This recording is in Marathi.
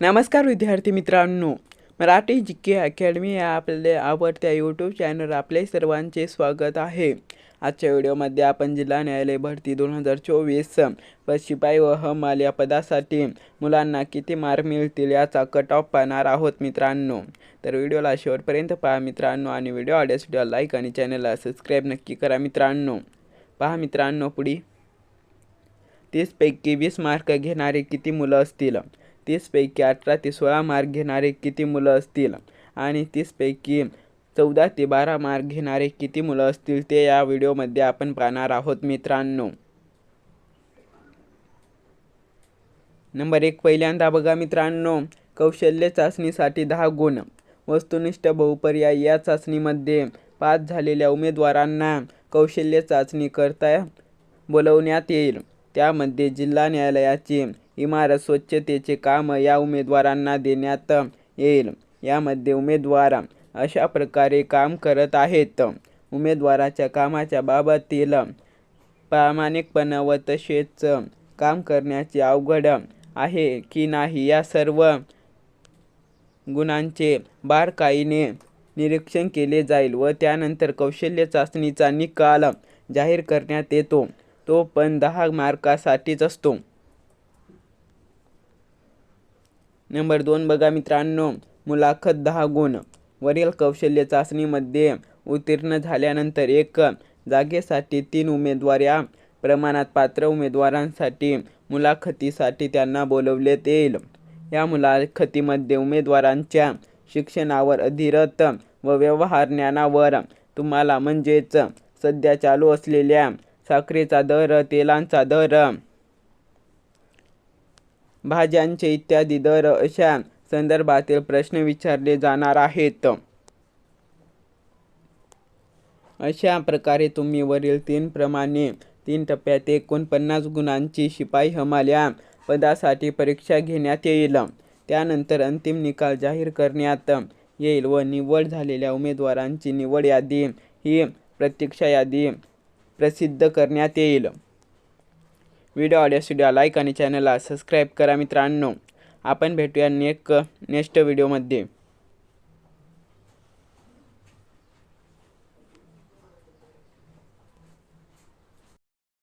नमस्कार विद्यार्थी मित्रांनो. मराठी जी के अकॅडमी या आपल्या आवडत्या यूट्यूब चॅनल आपले सर्वांचे स्वागत आहे. आजच्या व्हिडिओमध्ये आपण जिल्हा न्यायालय भरती दोन हजार चोवीस व शिपाई व हमाल या पदासाठी मुलांना किती मार्क मिळतील याचा कट ऑफ पाहणार आहोत मित्रांनो. तर व्हिडिओला शेवटपर्यंत पहा मित्रांनो आणि व्हिडिओ आवडल्यास व्हिडिओ लाईक आणि चॅनलला सबस्क्राईब नक्की करा मित्रांनो. पहा मित्रांनो पुढे. तीसपैकी वीस मार्क घेणारे किती मुलं असतील? तीसपैकी अठरा ते सोळा मार्क घेणारे किती मुलं असतील? आणि तीसपैकी चौदा ते बारा मार्क घेणारे किती मुलं असतील ते या व्हिडिओमध्ये आपण पाहणार आहोत मित्रांनो. नंबर एक पहिल्यांदा बघा मित्रांनो कौशल्य चाचणीसाठी दहा गुण. वस्तुनिष्ठ बहुपर्याय या चाचणीमध्ये पास झालेल्या उमेदवारांना कौशल्य चाचणी करता बोलवण्यात येईल. त्यामध्ये जिल्हा न्यायालयाची इमारत स्वच्छतेचे काम या उमेदवारांना देण्यात येईल. यामध्ये उमेदवार अशा प्रकारे काम करत आहेत. उमेदवाराच्या कामाच्या बाबतीत प्रामाणिकपणा व तसेच काम करण्याचे अवघड आहे की नाही या सर्व गुणांचे बारकाईने निरीक्षण केले जाईल व त्यानंतर कौशल्य चाचणीचा निकाल जाहीर करण्यात येतो. तो पण दहा मार्कासाठीच असतो. नंबर दोन बघा मित्रांनो मुलाखत दहा गुण. वरील कौशल्य चाचणीमध्ये उत्तीर्ण झाल्यानंतर एक जागेसाठी तीन उमेदवार या प्रमाणात पात्र उमेदवारांसाठी मुलाखतीसाठी त्यांना बोलवण्यात येईल. या मुलाखतीमध्ये उमेदवारांच्या शिक्षणावर अधिरत व व्यवहार ज्ञानावर तुम्हाला म्हणजेच सध्या चालू असलेल्या साखरेचा दर तेलांचा दर भाज्यांचे इत्यादी दर अशा संदर्भातील प्रश्न विचारले जाणार आहेत. अशा प्रकारे तुम्ही वरील तीन प्रमाणे तीन टप्प्यात एकोणपन्नास गुणांची शिपाई हमाल्या पदासाठी परीक्षा घेण्यात येईल. त्यानंतर अंतिम निकाल जाहीर करण्यात येईल व निवड झालेल्या उमेदवारांची निवड यादी ही प्रतीक्षा यादी प्रसिद्ध करण्यात येईल. व्हिडिओ आवडल्यास व्हिडिओ लाईक आणि चॅनलला सबस्क्राईब करा मित्रांनो. आपण भेटूया नेक नेक्स्ट व्हिडिओमध्ये.